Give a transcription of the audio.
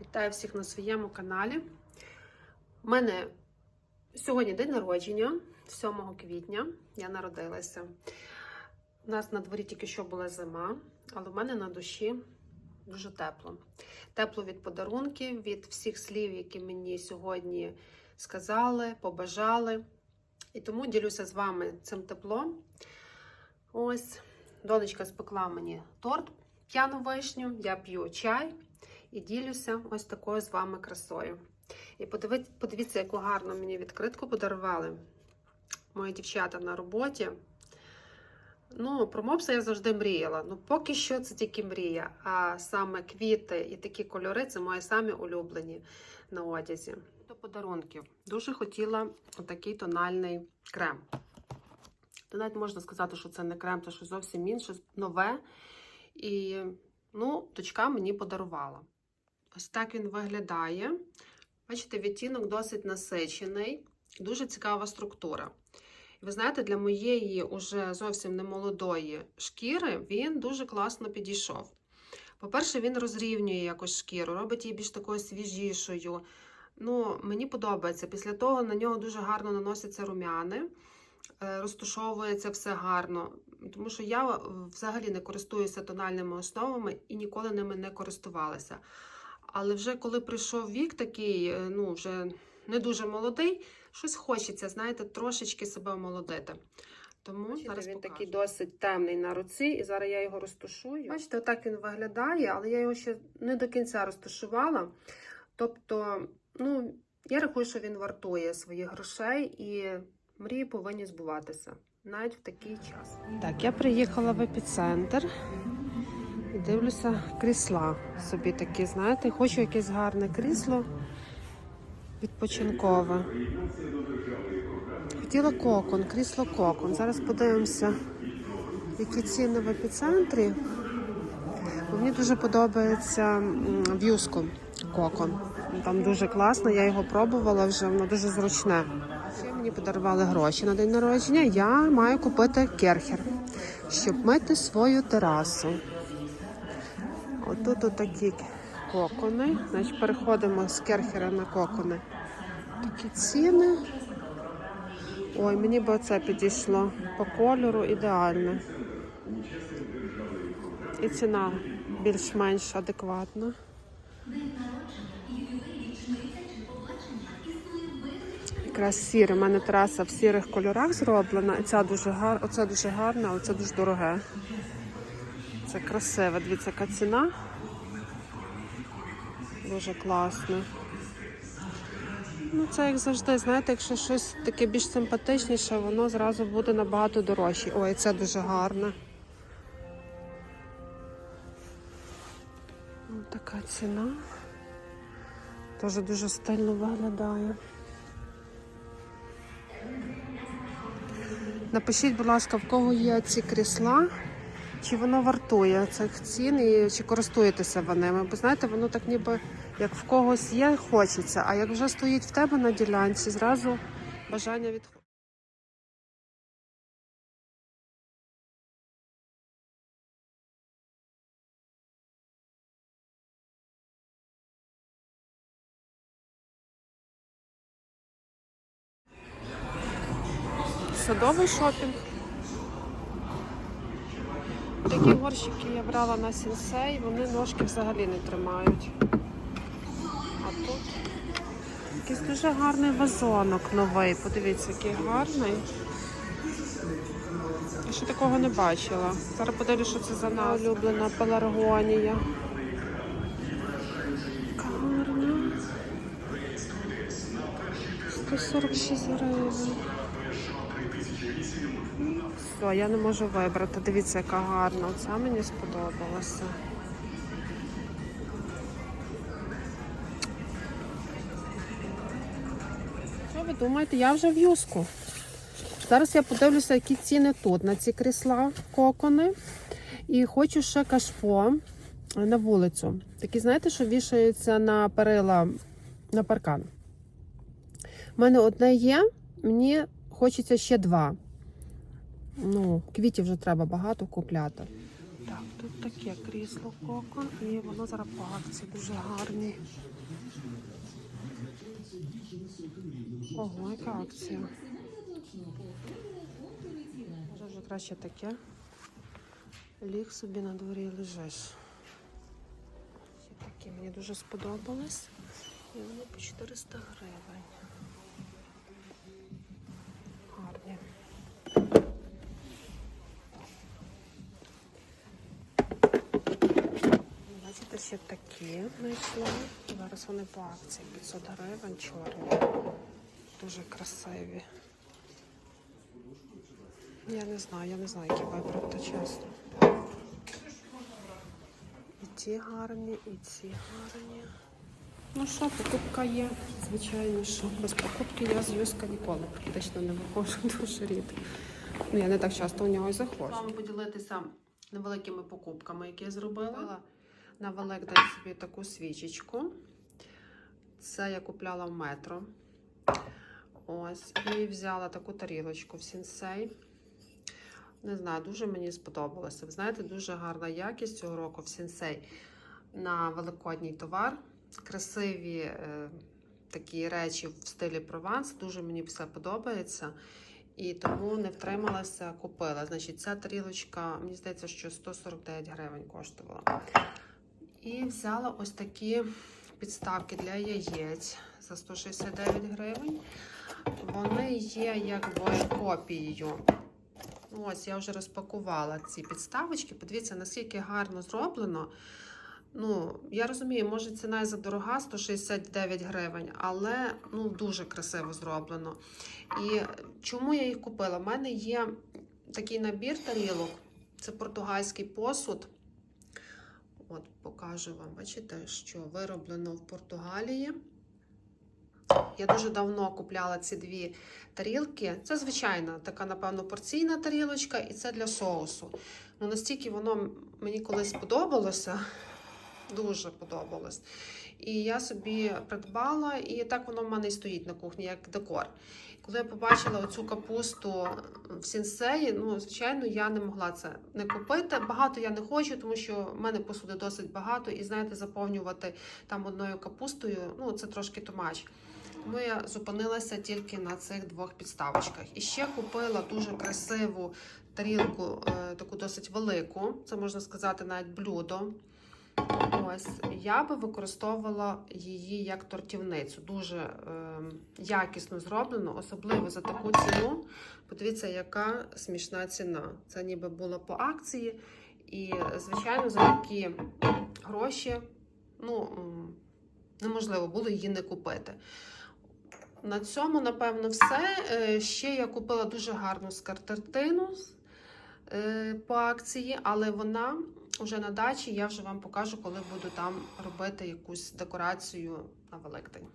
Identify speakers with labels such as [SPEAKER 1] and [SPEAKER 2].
[SPEAKER 1] Вітаю всіх на своєму каналі. У мене сьогодні день народження, 7 квітня. Я народилася. У нас на дворі тільки що була зима, але в мене на душі дуже тепло. Тепло від подарунків, від всіх слів, які мені сьогодні сказали, побажали. І тому ділюся з вами цим теплом. Ось, донечка спекла мені торт п'яну вишню, я п'ю чай і ділюся ось такою з вами красою. І подивіться, яку гарну мені відкритку подарували мої дівчата на роботі. Ну, про мопса я завжди мріяла. Ну, поки що це тільки мрія. А саме квіти і такі кольори це мої самі улюблені на одязі. До подарунків. Дуже хотіла такий тональний крем. То навіть можна сказати, що це не крем, це щось зовсім інше, нове. І, ну, дочка мені подарувала. Ось так він виглядає. Бачите, відтінок досить насичений, дуже цікава структура. Ви знаєте, для моєї уже зовсім не молодої шкіри він дуже класно підійшов. По-перше, він розрівнює якось шкіру, робить її більш такою свіжішою. Ну, Мені подобається. Після того на нього дуже гарно наносяться румяни, е, розтушовується все гарно. Тому що я взагалі не користуюся тональними основами і ніколи ними не користувалася. Але вже коли прийшов вік такий, е, ну вже не дуже молодий, щось хочеться, знаєте, трошечки себе омолодити. Тому
[SPEAKER 2] Бачите,
[SPEAKER 1] зараз
[SPEAKER 2] він
[SPEAKER 1] він
[SPEAKER 2] такий
[SPEAKER 1] досить темний на руці, і зараз я його розтушую. Бачите, отак він виглядає, але я його ще не до кінця розташувала. Тобто, ну, я рахую, що він вартує своїх грошей і мрії повинні збуватися навіть в такий час. Так, я приїхала в епіцентр дивлюся крісла собі такі, знаєте, хочу якесь гарне крісло відпочинкове. Хотіла кокон, крісло кокон. Зараз подивимося, які ціни в епіцентрі. Бо мені дуже подобається м, в'юзко кокон. Там дуже класно, я його пробувала вже, воно дуже зручне. Ще мені подарували гроші на день народження. Я маю купити керхер, щоб мити свою терасу. Отут отакі кокони. Значить, переходимо з керхера на кокони. Такі ціни. Ой, мені би оце підійшло по кольору ідеально. І ціна більш-менш адекватна. Якраз сіре. У мене тераса в сірих кольорах зроблена. І ця дуже гар... Оце дуже гарне, але це дуже дороге. Це красиве. Дивіться, яка ціна. Дуже класно. Ну, це як завжди, знаєте, якщо щось таке більш симпатичніше, воно зразу буде набагато дорожче. Ой, це дуже гарне. Ось така ціна. Теж дуже стильно виглядає. Напишіть, будь ласка, в кого є ці крісла, чи воно вартує цих цін і чи користуєтеся ви ними. Бо знаєте, воно так ніби як в когось є, хочеться, а як вже стоїть в тебе на ділянці, зразу бажання відходить. Садовий шопінг. Такі горщики я брала на сінсей, вони ножки взагалі не тримають. А тут якийсь дуже гарний вазонок новий. Подивіться, який гарний. Я ще такого не бачила. Зараз подивлюсь, що це за нас улюблена пеларгонія. Гарна. 146 гривень. Все, я не можу вибрати. Дивіться, яка гарна. Оця мені сподобалася. Що ви думаєте? Я вже в юску. Зараз я подивлюся, які ціни тут на ці крісла, кокони. І хочу ще кашпо на вулицю. Такі, знаєте, що вішаються на перила на паркан. У мене одне є, мені хочеться ще два. Ну, квітів вже треба багато купляти. Так, тут таке крісло кокон, і воно зараз по акції дуже гарні. Ого, яка акція. Може вже краще таке. Ліг собі на дворі лежиш. Ще такі мені дуже сподобались. І вони по 400 гривень. Гарні. Бачите, ще такі знайшла. Зараз вони по акції 500 гривень чорні. Дуже красиві. Я не знаю, я не знаю, які вибрати чесно. І ті гарні, і ці гарні. Ну що, покупка є. Звичайно, що без покупки я з Юська ніколи практично не виходжу дуже рідко. Ну, я не так часто у нього і заходжу. З вами поділитися невеликими покупками, які я зробила. На Великдень собі таку свічечку. Це я купляла в метро. Ось. І взяла таку тарілочку в сінсей. Не знаю, дуже мені сподобалося. Ви знаєте, дуже гарна якість цього року в сінсей на великодній товар. Красиві е, такі речі в стилі Прованс. Дуже мені все подобається. І тому не втрималася, купила. Значить, ця тарілочка, мені здається, що 149 гривень коштувала. І взяла ось такі підставки для яєць за 169 гривень. Вони є якби копією. Ну, Ось я вже розпакувала ці підставочки. Подивіться, наскільки гарно зроблено. Ну, я розумію, може ціна і задорога 169 гривень, але ну, дуже красиво зроблено. І чому я їх купила? У мене є такий набір тарілок. Це португальський посуд. От, покажу вам, бачите, що вироблено в Португалії. Я дуже давно купляла ці дві тарілки. Це звичайна така, напевно, порційна тарілочка, і це для соусу. Ну, настільки воно мені колись подобалося, дуже подобалось. І я собі придбала, і так воно в мене і стоїть на кухні, як декор. Коли я побачила оцю капусту в сінсеї, ну, звичайно, я не могла це не купити. Багато я не хочу, тому що в мене посуди досить багато, і знаєте, заповнювати там одною капустою, ну це трошки тумач. Тому я зупинилася тільки на цих двох підставочках. І ще купила дуже красиву тарілку, е, таку досить велику. Це можна сказати навіть блюдо. Ось я би використовувала її як тортівницю. Дуже е, якісно зроблено, особливо за таку ціну. Подивіться, яка смішна ціна. Це ніби було по акції. І, звичайно, за такі гроші ну, неможливо було її не купити. На цьому, напевно, все. Е, Ще я купила дуже гарну скатертину е, по акції, але вона вже на дачі. Я вже вам покажу, коли буду там робити якусь декорацію на Великдень.